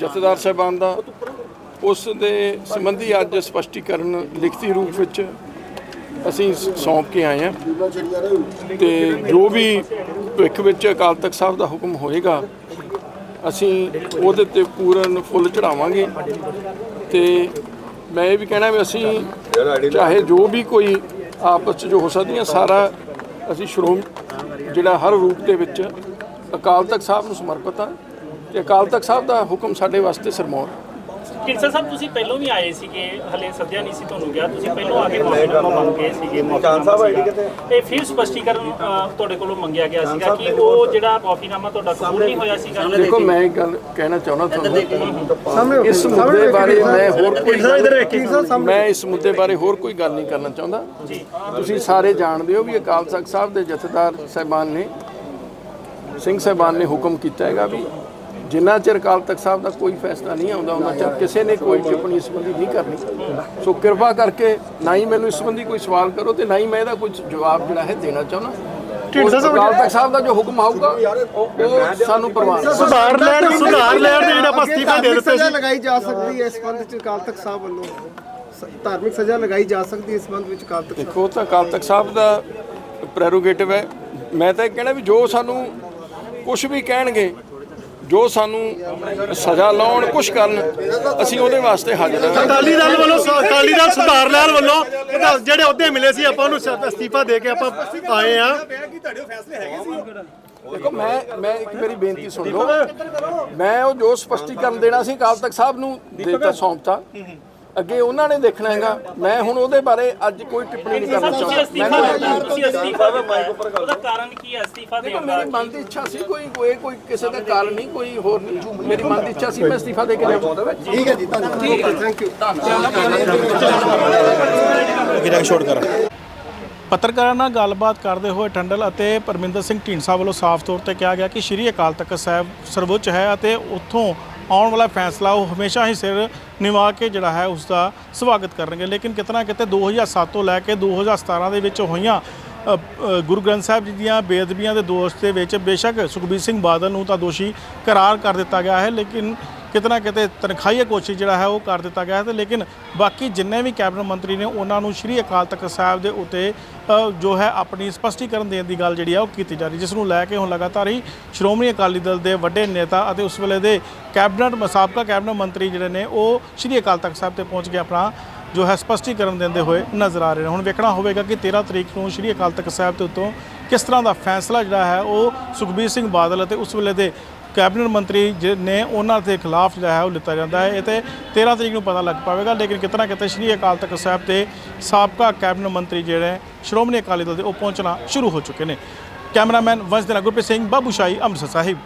ਜਥੇਦਾਰ ਸਾਹਿਬਾਨ ਦਾ, ਉਸ ਦੇ ਸੰਬੰਧੀ ਅੱਜ ਸਪਸ਼ਟੀਕਰਨ ਲਿਖਤੀ ਰੂਪ ਵਿੱਚ ਅਸੀਂ ਸੌਂਪ ਕੇ ਆਏ ਹਾਂ। ਤੇ ਜੋ ਵੀ ਭਵਿੱਖ ਵਿੱਚ ਅਕਾਲ ਤਖਤ ਸਾਹਿਬ ਦਾ ਹੁਕਮ ਹੋਏਗਾ, ਅਸੀਂ ਉਹਦੇ ਤੇ ਪੂਰਨ ਫੁੱਲ ਚੜਾਵਾਂਗੇ ਤੇ ਮੈਂ ਇਹ ਵੀ ਕਹਿਣਾ ਵੀ ਅਸੀਂ ਚਾਹੇ ਜੋ ਵੀ ਕੋਈ ਆਪਸ 'ਚ ਜੋ ਹੋ ਸਕਦੀਆਂ, ਸਾਰਾ ਅਸੀਂ ਸ਼੍ਰੋਮ ਜਿਹੜਾ ਹਰ ਰੂਪ ਦੇ ਵਿੱਚ ਅਕਾਲ ਤਖਤ ਸਾਹਿਬ ਨੂੰ ਸਮਰਪਿਤ ਹਾਂ ਤੇ ਅਕਾਲ ਤਖਤ ਸਾਹਿਬ ਦਾ ਹੁਕਮ ਸਾਡੇ ਵਾਸਤੇ ਸਰਮੌਰ। ਕਿਰਸਾ ਸਾਹਿਬ ਤੁਸੀਂ ਪਹਿਲਾਂ ਵੀ ਆਏ ਸੀਗੇ ਹਲੇ ਸੱਦਿਆ ਨਹੀਂ ਸੀ ਤੁਹਾਨੂੰ ਗਿਆ। ਤੁਸੀਂ ਪਹਿਲਾਂ ਆ ਕੇ ਮੰਗ ਗਏ ਸੀਗੇ ਮਾਫੀਨਾਮਾ ਸੀਗਾ ਤੇ ਫਿਰ ਸਪਸ਼ਟੀਕਰਨ ਤੁਹਾਡੇ ਕੋਲੋਂ ਮੰਗਿਆ ਗਿਆ ਸੀਗਾ ਕਿ ਉਹ ਜਿਹੜਾ ਮਾਫੀਨਾਮਾ ਤੁਹਾਡਾ ਕਬੂਲ ਨਹੀਂ ਹੋਇਆ ਸੀਗਾ। ਦੇਖੋ ਮੈਂ ਇੱਕ ਗੱਲ ਕਹਿਣਾ ਚਾਹੁੰਦਾ ਤੁਹਾਨੂੰ। ਇਸ ਮੁੱਦੇ ਬਾਰੇ ਮੈਂ ਹੋਰ ਕੋਈ ਮੈਂ ਇਸ ਮੁੱਦੇ ਬਾਰੇ ਹੋਰ ਕੋਈ ਗੱਲ ਨਹੀਂ ਕਰਨਾ ਚਾਹੁੰਦਾ। ਤੁਸੀਂ ਸਾਰੇ ਜਾਣਦੇ ਹੋ ਵੀ ਅਕਾਲ ਤਖਤ ਸਾਹਿਬ ਦੇ ਜਥੇਦਾਰ ਸਾਹਿਬਾਨ ਨੇ ਸਿੰਘ ਸਾਹਿਬਾਨ ਨੇ ਹੁਕਮ ਕੀਤਾ ਹੈਗਾ ਵੀ ਜਿੰਨਾ ਚਿਰ ਅਕਾਲ ਤਖਤ ਸਾਹਿਬ ਦਾ ਕੋਈ ਫੈਸਲਾ ਨਹੀਂ ਆਉਂਦਾ ਉਹਨਾਂ ਚਿਰ ਕਿਸੇ ਨੇ ਕੋਈ ਟਿੱਪਣੀ ਇਸ ਸੰਬੰਧੀ ਨਹੀਂ ਕਰਨੀ। ਸੋ ਕਿਰਪਾ ਕਰਕੇ ਨਾ ਹੀ ਮੈਨੂੰ ਇਸ ਸੰਬੰਧੀ ਕੋਈ ਸਵਾਲ ਕਰੋ ਤੇ ਨਾ ਹੀ ਮੈਂ ਇਹਦਾ ਕੋਈ ਜਵਾਬ ਜਿਹੜਾ ਹੈ ਦੇਣਾ ਚਾਹੁੰਦਾ। ਅਕਾਲ ਤਖਤ ਸਾਹਿਬ ਦਾ ਜੋ ਹੁਕਮ ਆਊਗਾ ਉਹ ਸਾਨੂੰ ਪ੍ਰਵਾਨ। ਸੁਧਾਰ ਲੈਣ ਸੁਧਾਰ ਲੈਣ ਦੇ ਜਿਹੜਾ ਆਪਾਂ ਅਸਤੀਫਾ ਦੇ ਦਿੱਤੇ ਸਜ਼ਾ ਸੀ। ਲਗਾਈ ਜਾ ਸਕਦੀ ਹੈ ਇਸ ਸੰਬੰਧ ਵਿੱਚ ਅਕਾਲ ਤਖਤ ਸਾਹਿਬ ਵੱਲੋਂ। ਧਾਰਮਿਕ ਸਜ਼ਾ ਲਗਾਈ ਜਾ ਸਕਦੀ ਹੈ ਇਸ ਸੰਬੰਧ ਵਿੱਚ ਅਕਾਲ ਤਖਤ ਦੇਖੋ ਉਹ ਤਾਂ ਅਕਾਲ ਤਖਤ ਸਾਹਿਬ ਦਾ ਪ੍ਰੈਰੋਗੇਟਿਵ ਹੈ। ਮੈਂ ਤਾਂ ਇਹ ਕਹਿਣਾ ਵੀ ਜੋ ਸਾਨੂੰ ਕੁਝ ਵੀ ਕਹਿਣਗੇ ਜੋ ਸਾਨੂੰ ਸਜ਼ਾ ਲਾਉਣ ਕੁਝ ਕਰਨ ਅਸੀਂ ਉਹਦੇ ਵਾਸਤੇ ਹਾਜ਼ਰ ਹਾਂ। ਅਕਾਲੀ ਦਲ ਵੱਲੋਂ ਅਕਾਲੀ ਦਲ ਸੁਧਾਰ ਲੈਣ ਵੱਲੋਂ ਜਿਹੜੇ ਅਹੁਦੇ ਮਿਲੇ ਸੀ ਆਪਾਂ ਉਹਨੂੰ ਅਸਤੀਫਾ ਦੇ ਕੇ ਆਪਾਂ ਆਏ ਆ ਦੇਖੋ ਮੈਂ ਮੈਂ ਇੱਕ ਮੇਰੀ ਬੇਨਤੀ ਸੁਣ ਲਓ। ਮੈਂ ਉਹ ਜੋ ਸਪਸ਼ਟੀਕਰਨ ਦੇਣਾ ਸੀ ਅਕਾਲ ਤਖਤ ਸਾਹਿਬ ਨੂੰ ਦੇਤਾ ਸੌਂਪਤਾ। ਅੱਗੇ ਉਹਨਾਂ ਨੇ ਦੇਖਣਾ ਹੈਗਾ। ਮੈਂ ਹੁਣ ਉਹਦੇ ਬਾਰੇ ਅੱਜ ਕੋਈ ਟਿੱਪਣੀ ਨਹੀਂ ਕਰਨਾ ਤੁਸੀਂ ਚਾਹੁੰਦਾ। ਅਸਤੀਫਾ ਮੈਂ ਦਿੱਤਾ ਤੁਸੀਂ ਅਸਤੀਫਾ ਦਿੱਤਾ ਹੈ। ਉਹਦਾ ਕਾਰਨ ਕੀ ਹੈ? ਅਸਤੀਫਾ ਦੇਖੋ ਦੇਣ ਦਾ ਮੇਰੀ ਮਨ ਦੀ ਇੱਛਾ ਸੀ ਕੋਈ ਕੋਈ ਕੋਈ ਕਿਸੇ ਦਾ ਕਾਰਨ ਨਹੀਂ ਕੋਈ ਹੋਰ ਨਹੀਂ। ਮੇਰੀ ਮਨ ਦੀ ਇੱਛਾ ਸੀ ਮੈਂ ਅਸਤੀਫਾ ਦੇ ਕੇ ਜਾਵਾਂ ਠੀਕ ਹੈ ਜੀ ਧੰਨਵਾਦ। ਥੈਂਕ ਯੂ ਪੱਤਰਕਾਰਾਂ ਨਾਲ ਗੱਲਬਾਤ ਕਰਦੇ ਹੋਏ ਟੰਡਲ ਅਤੇ ਪਰਮਿੰਦਰ ਸਿੰਘ ਢੀਂਡਸਾ ਵੱਲੋਂ ਸਾਫ਼ ਤੌਰ ਤੇ ਕਿਹਾ ਗਿਆ ਕਿ ਸ਼੍ਰੀ ਅਕਾਲ ਤਖਤ ਸਾਹਿਬ ਸਰਵਉੱਚ ਹੈ ਅਤੇ ਉੱਥੋਂ ਆਉਣ ਵਾਲਾ ਫੈਸਲਾ ਉਹ ਹਮੇਸ਼ਾ ਹੀ ਸਿਰ ਨਿਵਾ ਕੇ ਜਿਹੜਾ ਹੈ ਉਸ ਦਾ ਸਵਾਗਤ ਕਰਨਗੇ। ਲੇਕਿਨ ਕਿਤਨਾ ਕਿਤੇ 2007 ਤੋਂ ਲੈ ਕੇ 2017 ਦੇ ਵਿੱਚ ਹੋਈਆਂ ਗੁਰੂ ਗ੍ਰੰਥ ਸਾਹਿਬ ਜੀ ਦੀਆਂ ਬੇਅਦਬੀਆਂ ਦੇ ਦੋਸ਼ ਦੇ ਵਿੱਚ ਬੇਸ਼ੱਕ ਸੁਖਬੀਰ ਸਿੰਘ ਬਾਦਲ ਨੂੰ ਤਾਂ ਦੋਸ਼ੀ ਕਰਾਰ ਕਰ ਦਿੱਤਾ ਗਿਆ ਹੈ। ਲੇਕਿਨ ਕਿਤਨਾ ਕਿਤੇ ਤਨਖਾਹੀਆ ਕੋਸ਼ਿਸ਼ ਜਿਹੜਾ ਹੈ ਉਹ ਕਰ ਦਿੱਤਾ ਗਿਆ ਹੈ ਤੇ ਲੇਕਿਨ ਬਾਕੀ ਜਿੰਨੇ ਵੀ ਕੈਬਨਿਟ ਮੰਤਰੀ ਨੇ ਉਹਨਾਂ ਨੂੰ ਸ਼੍ਰੀ ਅਕਾਲ ਤਖਤ ਸਾਹਿਬ ਦੇ ਉੱਤੇ ਜੋ ਹੈ ਆਪਣੀ ਸਪਸ਼ਟੀਕਰਨ ਦੇਣ ਦੀ ਗੱਲ ਜਿਹੜੀ ਆ ਉਹ ਕੀਤੀ ਜਾ ਰਹੀ, ਜਿਸ ਨੂੰ ਲੈ ਕੇ ਹੁਣ ਲਗਾਤਾਰ ਹੀ ਸ਼੍ਰੋਮਣੀ ਅਕਾਲੀ ਦਲ ਦੇ ਵੱਡੇ ਨੇਤਾ ਅਤੇ ਉਸ ਵੇਲੇ ਦੇ ਕੈਬਨਿਟ, ਸਾਬਕਾ ਕੈਬਨਿਟ ਮੰਤਰੀ ਜਿਹੜੇ ਨੇ, ਉਹ ਸ਼੍ਰੀ ਅਕਾਲ ਤਖਤ ਸਾਹਿਬ ਤੇ ਪਹੁੰਚ ਕੇ ਆਪਣਾ ਜੋ ਹੈ ਸਪਸ਼ਟੀਕਰਨ ਦਿੰਦੇ ਹੋਏ ਨਜ਼ਰ ਆ ਰਹੇ ਨੇ। ਹੁਣ ਵੇਖਣਾ ਹੋਵੇਗਾ ਕਿ 13 ਤਰੀਕ ਨੂੰ ਸ਼੍ਰੀ ਅਕਾਲ ਤਖਤ ਸਾਹਿਬ ਦੇ ਉੱਤੋਂ ਕਿਸ ਤਰ੍ਹਾਂ ਦਾ ਫੈਸਲਾ ਜਿਹੜਾ ਹੈ ਉਹ ਸੁਖਬੀਰ ਸਿੰਘ ਬਾਦਲ ਅਤੇ ਉਸ ਵੇਲੇ ਦੇ ਕੈਬਨਿਟ ਮੰਤਰੀ ਜਿ- ਨੇ ਉਹਨਾਂ ਦੇ ਖਿਲਾਫ ਜਿਹੜਾ ਹੈ ਉਹ ਲਿੱਤਾ ਜਾਂਦਾ ਹੈ। ਇਹ ਤੇ 13 ਤਰੀਕ ਨੂੰ ਪਤਾ ਲੱਗ ਪਾਵੇਗਾ, ਲੇਕਿਨ ਕਿਤਨਾ ਕਿਤੇ ਸ਼੍ਰੀ ਅਕਾਲ ਤਖਤ ਸਾਹਿਬ ਤੇ ਸਾਬਕਾ ਕੈਬਨਿਟ ਮੰਤਰੀ ਜਿਹੜੇ ਸ਼੍ਰੋਮਣੀ ਅਕਾਲੀ ਦਲ ਦੇ ਉਹ ਪਹੁੰਚਣਾ ਸ਼ੁਰੂ ਹੋ ਚੁੱਕੇ ਨੇ। ਕੈਮਰਾਮੈਨ ਵੰਸ਼ ਦੇ ਨਾਲ ਗੁਰਪ੍ਰੀਤ ਸਿੰਘ, ਬਾਬੂ ਸ਼ਾਹੀ, ਅੰਮ੍ਰਿਤਸਰ ਸਾਹਿਬ।